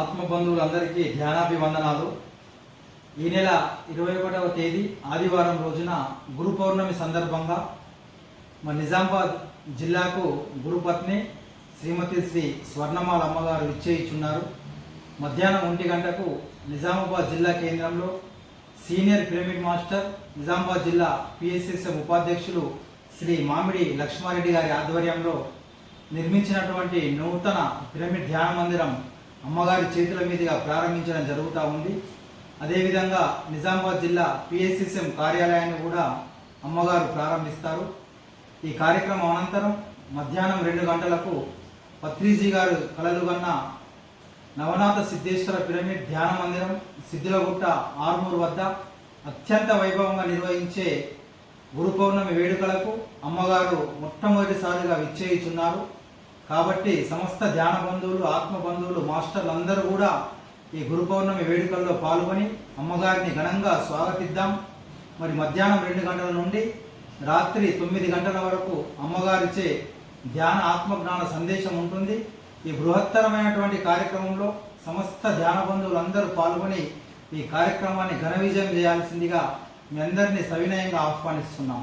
ఆత్మ బంధువులందరికీ ధ్యానాభివందనాలు. ఈ నెల ఇరవై ఒకటవ తేదీ ఆదివారం రోజున గురు పౌర్ణమి సందర్భంగా మా నిజామాబాద్ జిల్లాకు గురుపత్ని శ్రీమతి శ్రీ స్వర్ణమాల అమ్మగారు విచ్చేయిచున్నారు. మధ్యాహ్నం ఒంటి గంటకు నిజామాబాద్ జిల్లా కేంద్రంలో సీనియర్ పిరమిడ్ మాస్టర్ నిజామాబాద్ జిల్లా పిఎస్ఎస్ఎం ఉపాధ్యక్షులు శ్రీ మామిడి లక్ష్మారెడ్డి గారి ఆధ్వర్యంలో నిర్మించినటువంటి నూతన పిరమిడ్ ధ్యాన మందిరం అమ్మగారి చేతుల మీదుగా ప్రారంభించడం జరుగుతూ ఉంది. అదేవిధంగా నిజామాబాద్ జిల్లా పిఎస్ఎస్ఎం కార్యాలయాన్ని కూడా అమ్మగారు ప్రారంభిస్తారు. ఈ కార్యక్రమం అనంతరం మధ్యాహ్నం రెండు గంటలకు పత్రిజీ గారు కలలుగన్న నవనాథ సిద్ధేశ్వర పిరమిడ్ ధ్యాన మందిరం సిద్ధిలగుట్ట ఆర్మూరు వద్ద అత్యంత వైభవంగా నిర్వహించే గురు పౌర్ణమి వేడుకలకు అమ్మగారు మొట్టమొదటిసారిగా విచ్చేయుచున్నారు. కాబట్టి సమస్త ధ్యాన బంధువులు ఆత్మ బంధువులు మాస్టర్లు అందరూ కూడా ఈ గురు పౌర్ణమి వేడుకల్లో పాల్గొని అమ్మగారిని ఘనంగా స్వాగతిద్దాం. మరి మధ్యాహ్నం రెండు గంటల నుండి రాత్రి తొమ్మిది గంటల వరకు అమ్మగారిచే ధ్యాన ఆత్మజ్ఞాన సందేశం ఉంటుంది. ఈ బృహత్తరమైనటువంటి కార్యక్రమంలో సమస్త ధ్యాన బంధువులందరూ పాల్గొని ఈ కార్యక్రమాన్ని ఘన విజయం చేయాల్సిందిగా మీ అందరినీ సవినయంగా ఆహ్వానిస్తున్నాం.